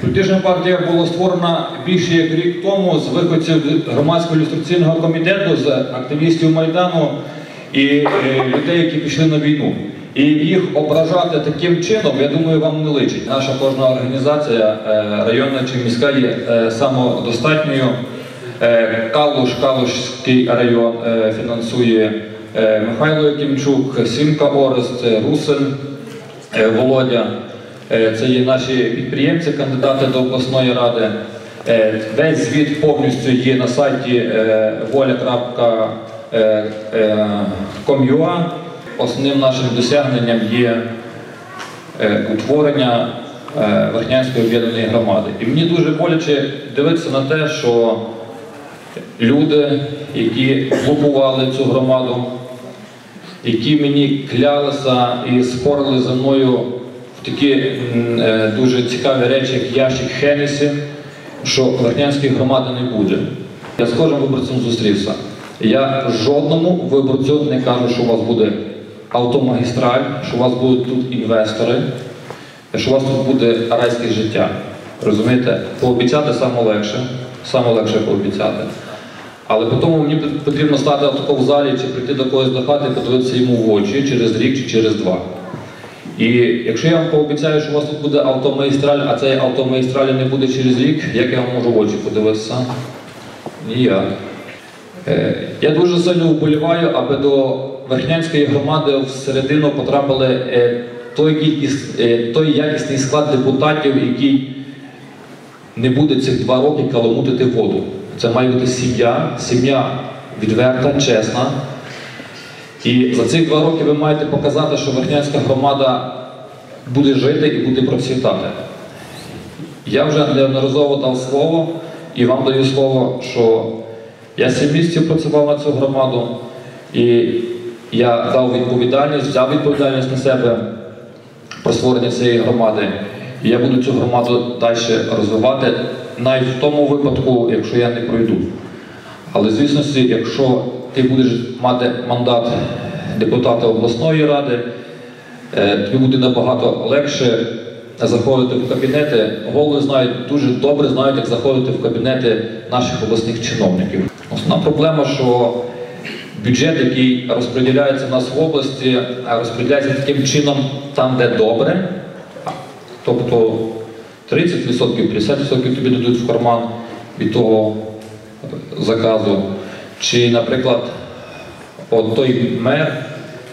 Політична партія була створена більше як рік тому з виходців громадського ілюстраційного комітету, з активістів Майдану і е, людей, які пішли на війну. І їх ображати таким чином, я думаю, вам не личить. Наша кожна організація, е, районна чи міська, є е, самодостатньою. Калуш, Калушський район фінансує Михайло Якимчук, Сімка Орест, Русин, Володя. Е, Це є наші підприємці, кандидати до обласної ради. Е, Весь звіт повністю є на сайті е, воля.com.ua. Основним нашим досягненням є утворення Верхнянської об'єднаної громади. І мені дуже боляче дивитися на те, що люди, які блокували цю громаду, які мені клялися і спорили за мною такі е, дуже цікаві речі, як ящик Хенесі, що Верхнянської громади не буде. Я з кожним виборцем зустрівся. Я жодному виборцю не кажу, що у вас буде автомагістраль, що у вас будуть тут інвестори, що у вас тут буде райське життя. Розумієте? Пообіцяти саме легше, саме легше пообіцяти. Але потім мені потрібно стати в залі чи прийти до когось до хати і подивитися йому в очі через рік чи через два. І якщо я вам пообіцяю, що у вас тут буде автомагістраль, а цієї автомагістралі не буде через рік, як я вам можу в очі подивитися? Ніяк. Е, Я дуже сильно вболіваю, аби до Верхнянської громади всередину потрапили е, той, кількість, е, той якісний склад депутатів, який не буде цих два роки каламутити воду. Це має бути сім'я, сім'я відверта, чесна. І за цих два роки ви маєте показати, що Верхнянська громада буде жити і буде процвітати. Я вже неодноразово дав слово і вам даю слово, що я сім місяців працював на цю громаду, і я дав відповідальність, взяв відповідальність на себе про створення цієї громади. І я буду цю громаду далі розвивати, навіть в тому випадку, якщо я не пройду. Але звісно, якщо ти будеш мати мандат депутата обласної ради, е, тобі буде набагато легше заходити в кабінети. Голови знають дуже добре знають, як заходити в кабінети наших обласних чиновників. Основна проблема, що бюджет, який розподіляється в нас в області, розподіляється таким чином там, де добре. Тобто 30%, 50% тобі дадуть в карман від того заказу. Чи, наприклад, от той мер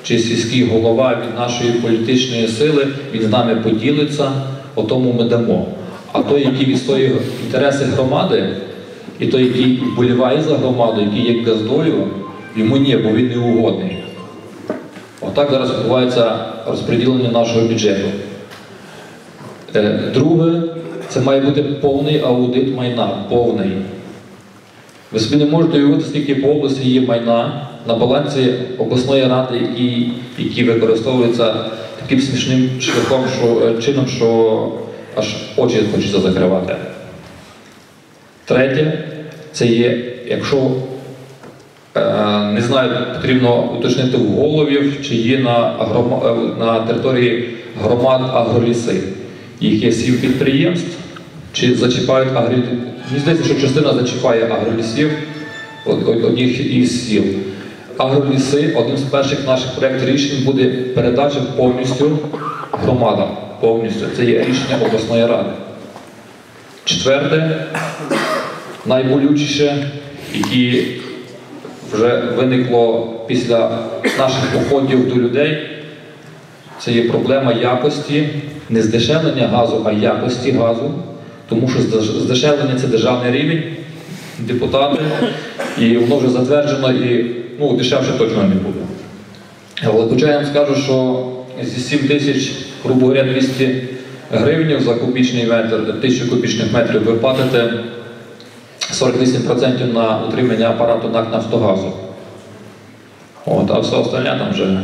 чи сільський голова від нашої політичної сили, він з нами поділиться, о тому ми дамо. А той, який відстоює інтереси громади, і той, який вболіває за громаду, який є газдою, йому ні, бо він не угодний. Отак зараз відбувається розподілення нашого бюджету. Е, Друге, це має бути повний аудит майна, повний. Ви собі не можете уявити, скільки по області є майна на балансі обласної ради, які, які використовуються таким смішним шляхом, що, е, чином, що аж очі хочеться закривати. Третє, це є, якщо е, не знаю, потрібно уточнити в головів, чи є на, е, на території громад агроліси. Їх є сім підприємств, чи зачіпають агроліси. Мені здається, що частина зачіпає агролісів од- од- одних із сіл. Агроліси, одним з перших наших проєктів рішень буде передача повністю громадам. Повністю. Це є рішення обласної ради. Четверте, найболючіше, яке вже виникло після наших походів до людей, це є проблема якості, не здешевлення газу, а якості газу. Тому що здешевлення це державний рівень, депутати, і воно вже затверджено, і ну, дешевше точно не буде. Але хоча я вам скажу, що зі 7 тисяч, грубо говоря, 200 гривень за кубічний метр, 1000 кубічних метрів ви платите 48% на утримання апарату НАК Нафтогазу. От, а все остальне там вже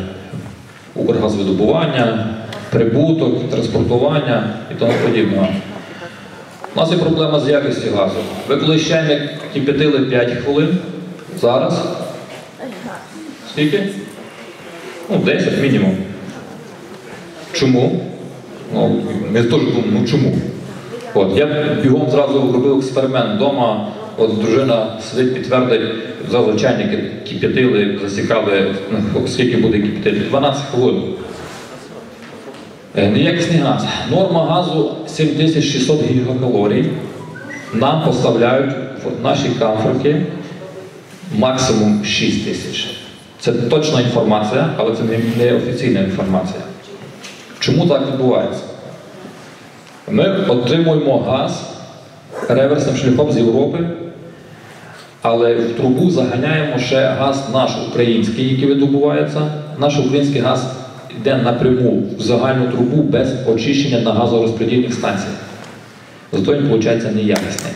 Укргазвидобування, прибуток, транспортування і тому подібне. У нас є проблема з якістю газу. Ви коли чайник кипятили 5 хвилин, зараз. Скільки? Ну, 10 мінімум. Чому? Ну, ми теж думаємо, ну чому? От, я бігом зразу робив експеримент вдома. От дружина сидить, підтвердить, зразу чайники кип'ятили, засікали, ну, скільки буде кип'ятити, 12 хвилин. Е, Неякісний газ. Норма газу 7600 гігакалорій. Нам поставляють в наші камфорки максимум 6 тисяч. Це точна інформація, але це не, офіційна інформація. Чому так відбувається? Ми отримуємо газ реверсним шляхом з Європи, але в трубу заганяємо ще газ наш український, який видобувається. Наш український газ йде напряму в загальну трубу без очищення на газорозподільних станціях. Зато він, виходить, неякісний.